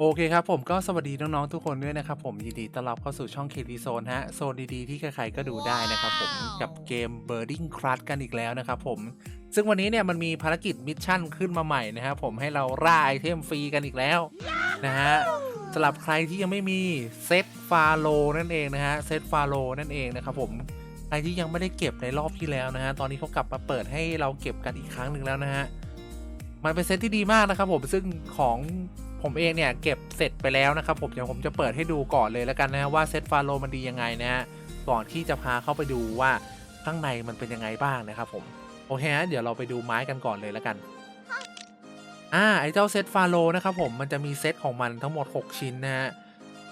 โอเคครับผมก็สวัสดีน้องๆทุกคนด้วยนะครับผมยินดีต้อนรับเข้าสู่ช่องเคดีโซนฮะโซนดีๆที่ใครๆก็ดูได้นะครับผมกับเกม Birding Crush กันอีกแล้วนะครับผมซึ่งวันนี้เนี่ยมันมีภารกิจมิชชั่นขึ้นมาใหม่นะครับผมให้เราร่าไอเทมฟรีกันอีกแล้วนะฮะสำหรับใครที่ยังไม่มีเซตฟาโลนั่นเองนะฮะเซตฟาโลนั่นเองนะครับผมใครที่ยังไม่ได้เก็บในรอบที่แล้วนะฮะตอนนี้เขากลับมาเปิดให้เราเก็บกันอีกครั้งหนึ่งแล้วนะฮะมันเป็นเซตที่ดีมากนะครับผมซึ่งของ ผมเองเนี่ยเก็บเสร็จไปแล้วนะครับผมเดี๋ยวผมจะเปิดให้ดูก่อนเลยแล้วกันนะว่าเซตฟาโลมันดียังไงนะฮะก่อนที่จะพาเข้าไปดูว่าข้างในมันเป็นยังไงบ้างนะครับผมโอเคฮะเดี๋ยวเราไปดูไม้กันก่อนเลยแล้วกันอ่าไอเจ้าเซตฟาโลนะครับผมมันจะมีเซตของมันทั้งหมด 6 ชิ้นนะฮะ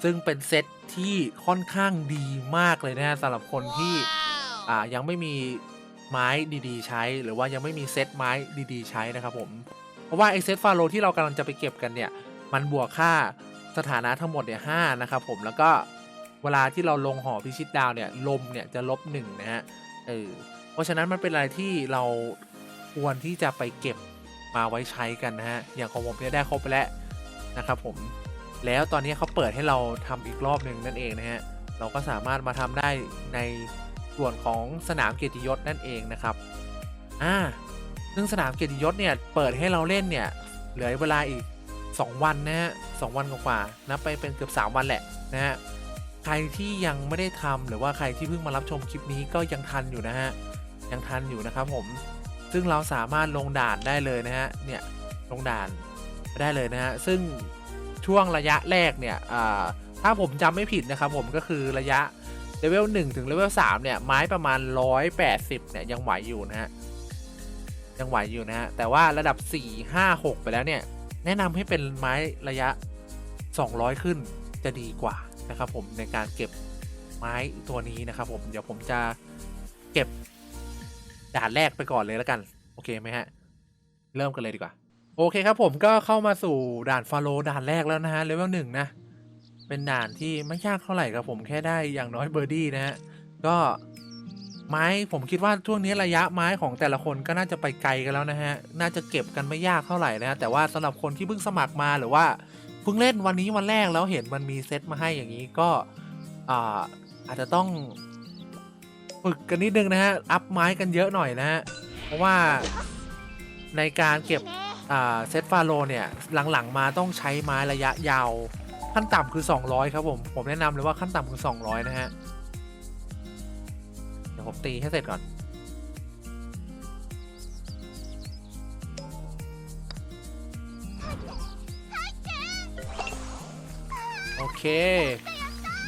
ซึ่งเป็นเซตที่ค่อนข้างดีมากเลยนะฮะสำหรับคนที่อ่ายังไม่มีไม้ดีๆ ใช้ หรือว่ายังไม่มีเซตไม้ดีๆ ใช้นะครับผมเพราะว่าไอเซตฟาโลที่เรากำลังจะไปเก็บกันเนี่ย มันบวกค่าสถานะทั้งหมดเนี่ยห้านะครับผมแล้วก็เวลาที่เราลงหอพิชิตดาวเนี่ยลมเนี่ยจะลบหนึ่งนะฮะเออเพราะฉะนั้นมันเป็นอะไรที่เราควรที่จะไปเก็บมาไว้ใช้กันนะฮะอย่างของผมเนี่ยได้ครบไปแล้วนะครับผมแล้วตอนนี้เขาเปิดให้เราทำอีกรอบหนึ่งนั่นเองนะฮะเราก็สามารถมาทำได้ในส่วนของสนามเกียรติยศนั่นเองนะครับอ่าซึ่งสนามเกียรติยศเนี่ยเปิดให้เราเล่นเนี่ยเหลือเวลาอีก 2 วันนะฮะสองวันกว่าๆนับไปเป็นเกือบ 3 วันแหละนะฮะใครที่ยังไม่ได้ทำหรือว่าใครที่เพิ่งมารับชมคลิปนี้ก็ยังทันอยู่นะฮะยังทันอยู่นะครับผมซึ่งเราสามารถลงด่านได้เลยนะฮะเนี่ยลงด่านได้เลยนะฮะซึ่งช่วงระยะแรกเนี่ยถ้าผมจำไม่ผิดนะครับผมก็คือระยะเลเวล1ถึงเลเวล3เนี่ยไม้ประมาณ 180เนี่ยยังไหวอยู่นะฮะยังไหวอยู่นะฮะแต่ว่าระดับ 4 5 6 ไปแล้วเนี่ย แนะนำให้เป็นไม้ระยะ 200 ขึ้นจะดีกว่านะครับผมในการเก็บไม้ตัวนี้นะครับผมเดี๋ยวผมจะเก็บด่านแรกไปก่อนเลยแล้วกัน โอเคไหมฮะ เริ่มกันเลยดีกว่า โอเคครับผมก็เข้ามาสู่ด่านฟาโลด่านแรกแล้วนะฮะเลเวลหนึ่งนะ เป็นด่านที่ไม่ยากเท่าไหร่ครับผมแค่ได้อย่างน้อยเบอร์ดี้นะฮะก็ ไม้ผมคิดว่าช่วงนี้ระยะไม้ของแต่ละคนก็น่าจะไปไกลกันแล้วนะฮะ น่าจะเก็บกันไม่ยากเท่าไหร่นะฮะแต่ว่าสำหรับคนที่เพิ่งสมัครมาหรือว่าเพิ่งเล่นวันนี้วันแรกแล้วเห็นมันมีเซตมาให้อย่างนี้ก็อาอาจจะต้องฝึกกันนิดนึงนะฮะอัพไม้กันเยอะหน่อยนะฮะเพราะว่าในการเก็บเซตฟาโลเนี่ยหลังๆมาต้องใช้ไม้ระยะยาว ขั้นต่ำคือ 200 ครับผม ผมแนะนำเลยว่าขั้นต่ำคือ 200 นะฮะ ผมตีให้เสร็จก่อน โอเค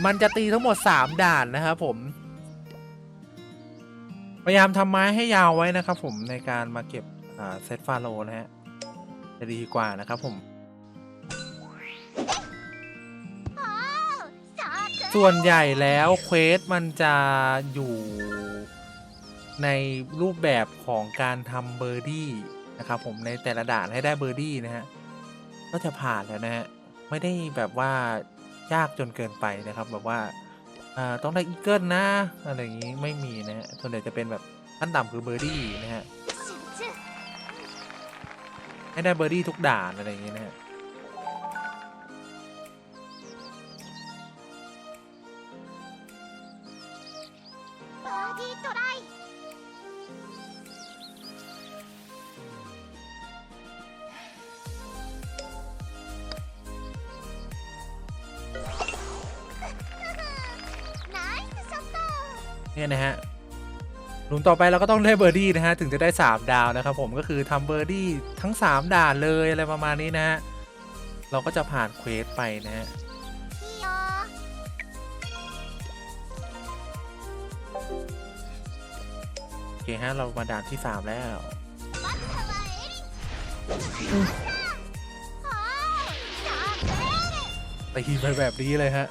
มันจะตีทั้งหมด 3 ด่านนะครับผม พยายามทำไม้ให้ยาวไว้นะครับผมในการมาเก็บเซตฟาโลนะฮะ จะดีกว่านะครับผม ส่วนใหญ่แล้วเควสมันจะอยู่ในรูปแบบของการทำเบอร์ดี้นะครับผมในแต่ละด่านให้ได้เบอร์ดี้นะฮะก็จะผ่านแล้วนะฮะไม่ได้แบบว่ายากจนเกินไปนะครับ แบบว่าต้องได้อีเกิลนะอะไรอย่างนี้ไม่มีนะฮะส่วนใหญ่จะเป็นแบบขั้นต่ำคือเบอร์ดี้นะฮะให้ได้เบอร์ดี้ทุกด่านอะไรอย่างนี้นะฮะ นี่ยนะฮะหลุมต่อไปเราก็ต้องได้เบอร์ดี้นะฮะถึงจะได้ 3 ดาวนะครับผมก็คือทำเบอร์ดี้ทั้ง 3 ด่านเลยอะไรประมาณนี้นะฮะเราก็จะผ่านเควสไปนะฮะโอเคฮะเรามาด่านที่ 3 แล้วตีไปแบบนี้เลยฮะ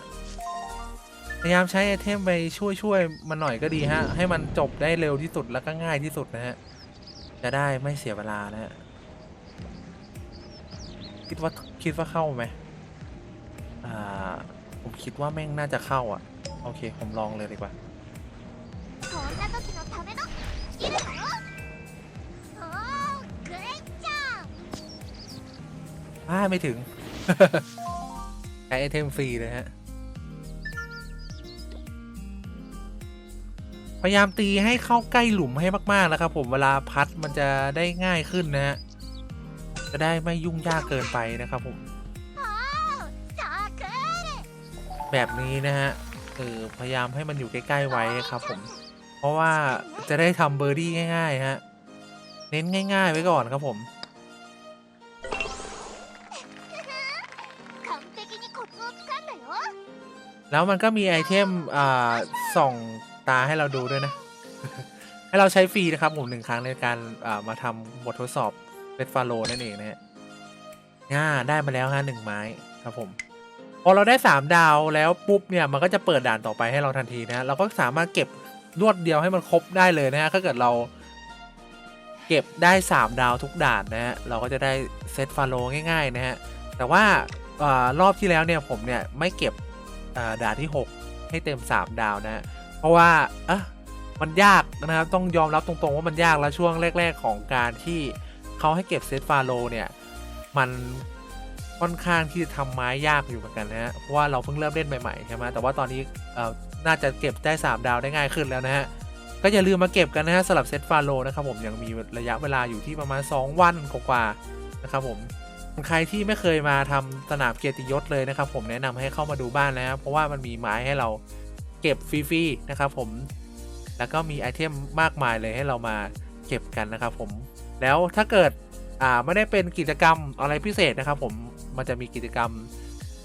พยายามใช้ไอเทมไปช่วยช่วยมันหน่อยก็ดีฮะ ให้มันจบได้เร็วที่สุดแล้วก็ง่ายที่สุดนะฮะ จะได้ไม่เสียเวลานะฮะ คิดว่าคิดว่าเข้าไหมอ่า ผมคิดว่าแม่งน่าจะเข้าอะ โอเค ผมลองเลยดีกว่าอ่าไม่ถึงใช้ไอเทมฟรีเลยฮะ พยายามตีให้เข้าใกล้หลุมให้มากๆนะครับ ผมเวลาพัดมันจะได้ง่ายขึ้นนะฮะจะได้ไม่ยุ่งยากเกินไปนะครับผมแบบนี้นะฮะเออพยายามให้มันอยู่ใกล้ๆไว้ครับ ผม เพราะว่าจะได้ทำเบอร์ดี้ง่าย ๆ ฮะ เน้นง่าย ๆ ไว้ก่อนครับผมแล้วมันก็มีไอเทมอ่าส่อง ตาให้เราดูด้วยนะ ให้เราใช้ฟรีนะครับผมหนึ่งครั้งในการมาทำบททดสอบเ e ดฟาโลนั่นเองนะฮะง่าได้มาแล้วฮะหนึ่งไม้ครับผม พอเราได้ 3 ดาวแล้วปุ๊บเนี่ยมันก็จะเปิดด่านต่อไปให้เราทันทีนะเราก็สามารถเก็บรวดเดียวให้มันครบได้เลยนะฮะถ้าเกิดเราเก็บได้ 3 ดาวทุกด่านนะฮะเราก็จะได้เซตฟาโลง่ายๆนะฮะแต่ว่าอารอบที่แล้วเนี่ยผมเนี่ยไม่เก็บด่านที่ 6 ให้เต็ม 3 ดาวนะฮะ ราะว่าอะมันยากนะครับ ต้องยอมรับตรงๆว่ามันยากแล้วช่วงแรก ๆ ของการที่เขาให้เก็บเซตฟาโลเนี่ยมันค่อนข้างที่จะทำไม้ยากอยู่เหมือนกันนะฮะเพราะว่าเราเพิ่งเริ่มเล่นใหม่ๆใช่ไหมแต่ว่าตอนนี้เอ่อน่าจะเก็บได้ 3 ดาวได้ง่ายขึ้นแล้วนะฮะก็อย่าลืมมาเก็บกันนะฮะสำหรับเซตฟาโลนะครับผมยังมีระยะเวลาอยู่ที่ประมาณ 2 วันกว่าๆนะครับผมใครที่ไม่เคยมาทำสนามเกียรติยศเลยนะครับผมแนะนำให้เข้ามาดูบ้านนะครับเพราะว่ามันมีไม้ให้เรา เก็บฟรีๆนะครับผม แล้วก็มีไอเทมมากมายเลยให้เรามาเก็บกันนะครับผม แล้วถ้าเกิดอ่าไม่ได้เป็นกิจกรรมอะไรพิเศษนะครับผมมันจะมีกิจกรรม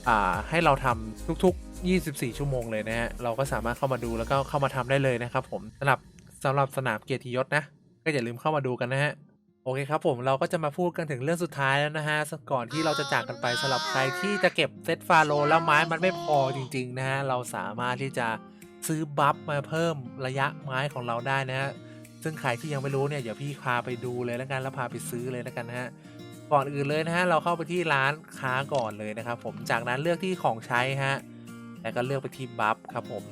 อ่าให้เราทำทุกๆ 24 ชั่วโมงเลยนะฮะเราก็สามารถเข้ามาดูแล้วก็เข้ามาทำได้เลยนะครับผมสำหรับสำหรับสนามเกียรติยศนะก็อย่าลืมเข้ามาดูกันนะฮะ โอเคครับผมเราก็จะมาพูดกันถึงเรื่องสุดท้ายแล้วนะฮะก่อนที่เราจะจากกันไปสำหรับใครที่จะเก็บเซตฟาโลแล้วไม้มันไม่พอจริงๆนะฮะเราสามารถที่จะซื้อบัฟมาเพิ่มระยะไม้ของเราได้นะฮะซึ่งใครที่ยังไม่รู้เนี่ยเดี๋ยวพี่พาไปดูเลยแล้วกันแล้วพาไปซื้อเลยแล้วกันนะฮะก่อนอื่นเลยนะฮะเราเข้าไปที่ร้านค้าก่อนเลยนะครับผมจากนั้นเลือกที่ของใช้ฮะแล้วก็เลือกไปที่บัฟครับผม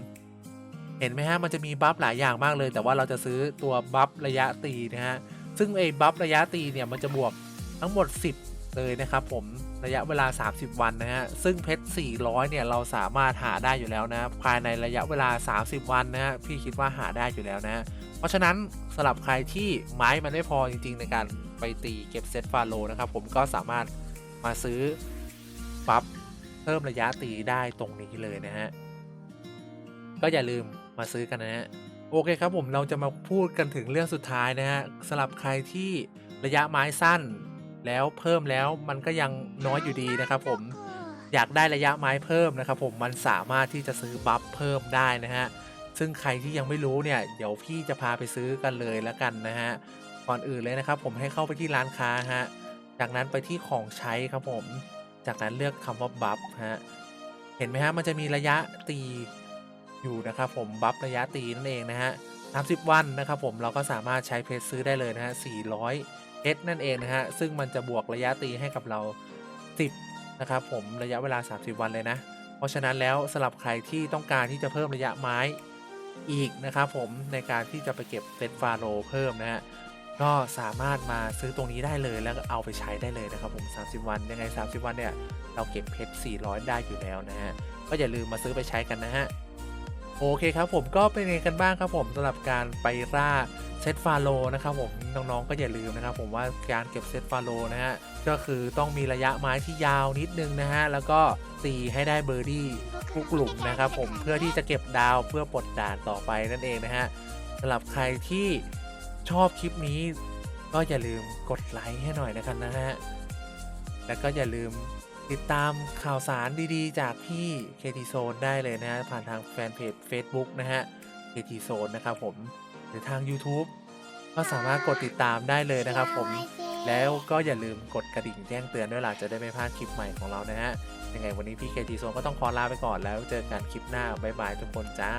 เห็นไหมฮะมันจะมีบัฟหลายอย่างมากเลย แต่ว่าเราจะซื้อตัวบัฟระยะตีนะฮะ ซึ่งไอ้บัฟระยะตีเนี่ยมันจะบวกทั้งหมด 10 เลยนะครับผมระยะเวลา 30 วันนะฮะ ซึ่งเพชร 400 เนี่ยเราสามารถหาได้อยู่แล้วนะ ภายในระยะเวลา 30 วันนะฮะพี่คิดว่าหาได้อยู่แล้วนะ เพราะฉะนั้นสำหรับใครที่ไม้มันไม่พอจริง ๆ ในการไปตีเก็บเซตฟาโลนะครับผมก็สามารถมาซื้อบัฟเพิ่มระยะตีได้ตรงนี้เลยนะฮะ ก็อย่าลืมมาซื้อกันนะฮะ โอเคครับผมเราจะมาพูดกันถึงเรื่องสุดท้ายนะฮะสำหรับใครที่ระยะไม้สั้น แล้วเพิ่มแล้วมันก็ยังน้อยอยู่ดีนะครับผมอยากได้ระยะไม้เพิ่มนะครับผมมันสามารถที่จะซื้อบัฟเพิ่มได้นะฮะซึ่งใครที่ยังไม่รู้เนี่ยเดี๋ยวพี่จะพาไปซื้อกันเลยแล้วกันนะฮะก่อนอื่นเลยนะครับผมให้เข้าไปที่ร้านค้าฮะจากนั้นไปที่ของใช้ครับผม จากนั้นเลือกคำว่าบัฟฮะเห็นไหมฮะมันจะมีระยะตี อยู่นะครับผมบัฟระยะตีนั่นเองนะฮะ30 วันนะครับผมเราก็สามารถใช้เพชรซื้อได้เลยนะฮะ400เพชรนั่นเองนะฮะซึ่งมันจะบวกระยะตีให้กับเรา 10นะครับผมระยะเวลา 30 วันเลยนะ เพราะฉะนั้นแล้วสำหรับใครที่ต้องการที่จะเพิ่มระยะไม้อีกนะครับผมในการที่จะไปเก็บเซตฟาโรเพิ่มนะฮะก็สามารถมาซื้อตรงนี้ได้เลยแล้วก็เอาไปใช้ได้เลยนะครับผม 30 วันยังไง 30 วันเนี่ยเราเก็บเพชร400 ได้อยู่แล้วนะฮะก็อย่าลืมมาซื้อไปใช้กันนะฮะ โอเคครับผมก็เป็นยังไงกันบ้างครับผมสำหรับการไปล่าเซตฟาโลนะครับผมน้องๆก็อย่าลืมนะครับผมว่าการเก็บเซตฟาโลนะฮะก็คือต้องมีระยะไม้ที่ยาวนิดนึงนะฮะแล้วก็ตีให้ได้เบอร์ดี้ทุกกลุ่มนะครับผมเพื่อที่จะเก็บดาวเพื่อปลดด่านต่อไปนั่นเองนะฮะสำหรับใครที่ชอบคลิปนี้ ก็อย่าลืมกดไลค์ให้หน่อยนะครับนะฮะแล้วก็อย่าลืม ติดตามข่าวสารดีๆ จากพี่ KT Zone ได้เลยนะฮะผ่านทางแฟนเพจ Facebook นะฮะ KT Zone นะครับผมหรือทาง YouTube ก็สามารถกดติดตามได้เลยนะครับผมแล้วก็อย่าลืมกดกระดิ่งแจ้งเตือนด้วยล่ะจะได้ไม่พลาดคลิปใหม่ของเรานะฮะยังไงวันนี้พี่ KT Zone ก็ต้องขอลาไปก่อนแล้วเจอกันคลิปหน้าบ๊ายบายทุกคนจ้า